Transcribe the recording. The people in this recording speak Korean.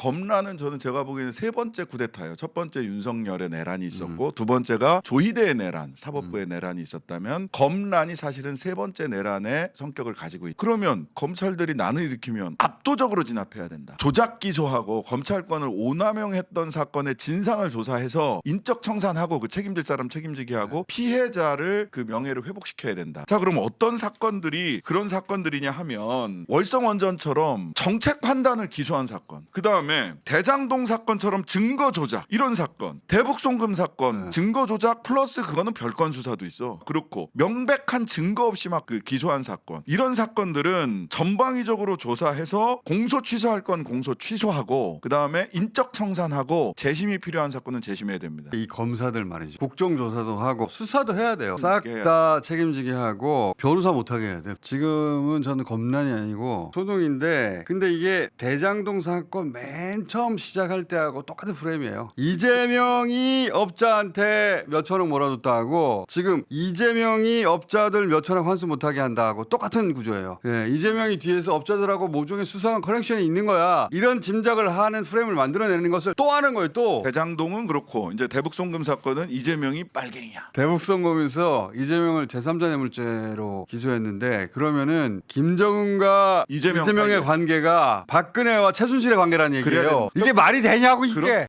검란은 저는 제가 보기에는 세 번째 쿠데타예요. 첫 번째 윤석열의 내란이 있었고 음. 두 번째가 조희대의 내란, 사법부의 내란이 있었다면 검란이 사실은 세 번째 내란의 성격을 가지고 있다. 그러면 검찰들이 난을 일으키면 압도적으로 진압해야 된다. 조작 기소하고 검찰권을 오남용했던 사건의 진상을 조사해서 인적 청산하고 그 책임질 사람 책임지게 하고 피해자를 그 명예를 회복시켜야 된다. 자, 그럼 어떤 사건들이 그런 사건들이냐 하면 월성 원전처럼 정책 판단을 기소한 사건. 그다음에 대장동 사건처럼 증거 조작 이런 사건. 대북 송금 사건 네. 증거 조작 플러스 그거는 별건 수사도 있어. 그렇고 명백한 증거 없이 막 그 기소한 사건. 이런 사건들은 전방위적으로 조사해서 공소 취소할 건 공소 취소하고 그다음에 인적 청산하고 재심이 필요한 사건은 재심해야 됩니다. 이 검사들 말이죠. 국정조사도 하고 수사도 해야 돼요. 싹 해야 다 책임지게 하고 변호사 못하게 해야 돼요. 지금은 저는 검난이 아니고 소동인데 근데 이게 대장동 사건 맨 처음 시작할 때하고 똑같은 프레임이에요. 이재명이 업자한테 몇천억 몰아줬다 하고 지금 이재명이 업자들 몇천억 환수 못하게 한다 하고 똑같은 구조예요. 예, 이재명이 뒤에서 업자들하고 모종의 수상한 커넥션이 있는 거야. 이런 짐작을 하는 프레임을 만들어내는 것을 또 하는 거예요. 또. 대장동은 그렇고 이제 대북 송금 사건은 이재명이 빨갱이야. 대북선거면서 이재명을 제3자 뇌물죄로 기소했는데 그러면은 김정은과 이재명 이재명의 사이에. 관계가 박근혜와 최순실의 관계라는 그래야. 되는- 이게 말이 되냐고 이게.